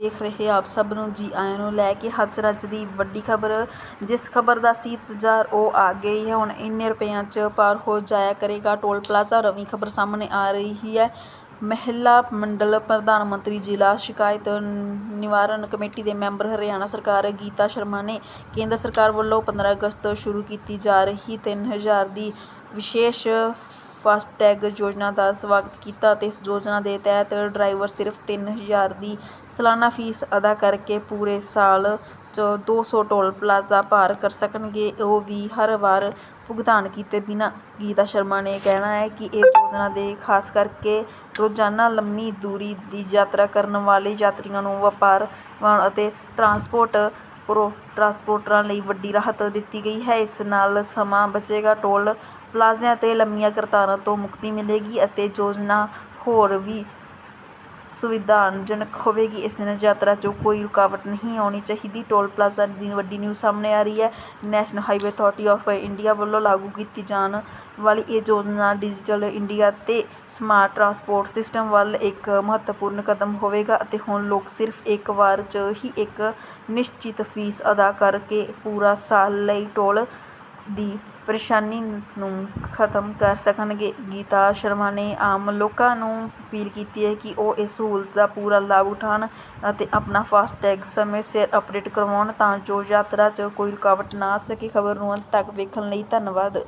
ਦੇਖ ਰਹੇ ਆਪ ਸਭ ਨੂੰ ਜੀ ਆਇਆਂ ਨੂੰ ਲੈ ਕੇ ਹੱਥ ਰੱਜ ਦੀ ਵੱਡੀ ਖਬਰ। ਜਿਸ ਖਬਰ ਦਾ ਸੀ ਇੰਤਜ਼ਾਰ, ਉਹ ਆ ਗਈ ਹੈ। ਹੁਣ ਇੰਨੇ ਰੁਪਈਆਂ 'ਚ ਪਾਰ ਹੋ ਜਾਇਆ ਕਰੇਗਾ ਟੋਲ ਪਲਾਜ਼ਾ। ਨਵੀਂ ਖਬਰ ਸਾਹਮਣੇ ਆ ਰਹੀ ਹੈ। ਮਹਿਲਾ ਮੰਡਲ ਪ੍ਰਧਾਨ ਮੰਤਰੀ ਜ਼ਿਲ੍ਹਾ ਸ਼ਿਕਾਇਤ ਨਿਵਾਰਨ ਕਮੇਟੀ ਦੇ ਮੈਂਬਰ ਹਰਿਆਣਾ ਸਰਕਾਰ ਗੀਤਾ ਸ਼ਰਮਾ ਨੇ ਕੇਂਦਰ ਸਰਕਾਰ ਵੱਲੋਂ 15 ਅਗਸਤ ਤੋਂ ਸ਼ੁਰੂ ਕੀਤੀ ਜਾ ਰਹੀ 3000 ਦੀ ਵਿਸ਼ੇਸ਼ ਫਾਸਟੈਗ ਯੋਜਨਾ ਦਾ ਸਵਾਗਤ ਕੀਤਾ ਅਤੇ ਇਸ ਯੋਜਨਾ ਦੇ ਤਹਿਤ ਡਰਾਈਵਰ ਸਿਰਫ 3000 ਦੀ ਸਾਲਾਨਾ ਫੀਸ ਅਦਾ ਕਰਕੇ ਪੂਰੇ ਸਾਲ 'ਚ ਦੋ ਸੌ ਟੋਲ ਪਲਾਜ਼ਾ ਪਾਰ ਕਰ ਸਕਣਗੇ। ਉਹ ਵੀ ਹਰ ਵਾਰ ਭੁਗਤਾਨ ਕੀਤੇ ਬਿਨਾਂ। ਗੀਤਾ ਸ਼ਰਮਾ ਨੇ ਕਹਿਣਾ ਹੈ ਕਿ ਇਹ ਯੋਜਨਾ ਦੇ ਖਾਸ ਕਰਕੇ ਰੋਜ਼ਾਨਾ ਲੰਮੀ ਦੂਰੀ ਦੀ ਯਾਤਰਾ ਕਰਨ ਵਾਲੇ ਯਾਤਰੀਆਂ ਨੂੰ ਵਪਾਰ ਵਾਹਨ ਅਤੇ ਟਰਾਂਸਪੋਰਟ ਪ੍ਰੋ ਟਰਾਂਸਪੋਰਟਰਾਂ ਲਈ ਵੱਡੀ ਰਾਹਤ ਦਿੱਤੀ ਗਈ ਹੈ। ਇਸ ਨਾਲ ਸਮਾਂ ਬਚੇਗਾ। ਟੋਲ ਪਲਾਜ਼ਿਆਂ 'ਤੇ ਲੰਮੀਆਂ ਕਤਾਰਾਂ ਤੋਂ ਮੁਕਤੀ ਮਿਲੇਗੀ ਅਤੇ ਯੋਜਨਾ ਹੋਰ ਵੀ ਸੁਵਿਧਾਜਨਕ ਹੋਵੇਗੀ ਇਸ ਦਿਨ ਯਾਤਰਾ 'ਚ ਕੋਈ ਰੁਕਾਵਟ ਨਹੀਂ ਆਉਣੀ ਚਾਹੀਦੀ। ਟੋਲ ਪਲਾਜ਼ਾ ਦੀ ਵੱਡੀ ਨਿਊਜ਼ ਸਾਹਮਣੇ ਆ ਰਹੀ ਹੈ। National highway authority of India ਵੱਲੋਂ ਲਾਗੂ ਕੀਤੀ ਜਾਣ ਵਾਲੀ ਇਹ ਯੋਜਨਾ ਡਿਜੀਟਲ ਇੰਡੀਆ ਤੇ ਸਮਾਰਟ ਟਰਾਂਸਪੋਰਟ ਸਿਸਟਮ ਵੱਲ ਇੱਕ ਮਹੱਤਵਪੂਰਨ ਕਦਮ ਹੋਵੇਗਾ ਅਤੇ ਹੁਣ ਲੋਕ ਸਿਰਫ ਇੱਕ ਵਾਰ 'ਚ ਹੀ ਇੱਕ ਨਿਸ਼ਚਿਤ ਫੀਸ ਅਦਾ ਕਰਕੇ ਪੂਰਾ ਸਾਲ ਲਈ ਟੋਲ ਦੀ ਪਰੇਸ਼ਾਨੀ ਨੂੰ ਖਤਮ ਕਰ ਸਕਣਗੇ। ਗੀਤਾ ਸ਼ਰਮਾ ਨੇ ਆਮ ਲੋਕਾਂ ਨੂੰ ਅਪੀਲ ਕੀਤੀ ਹੈ ਕਿ ਉਹ ਇਸ ਸਹੂਲਤ ਦਾ ਪੂਰਾ ਲਾਭ ਉਠਾਉਣ ਅਤੇ ਆਪਣਾ ਫਾਸਟੈਗ ਸਮੇਂ ਸਿਰ ਅਪਡੇਟ ਕਰਵਾਉਣ ਤਾਂ ਜੋ ਯਾਤਰਾ 'ਚ ਕੋਈ ਰੁਕਾਵਟ ਨਾ ਆ ਸਕੇ। ਖਬਰ ਨੂੰ ਅੰਤ ਤੱਕ ਵੇਖਣ ਲਈ ਧੰਨਵਾਦ।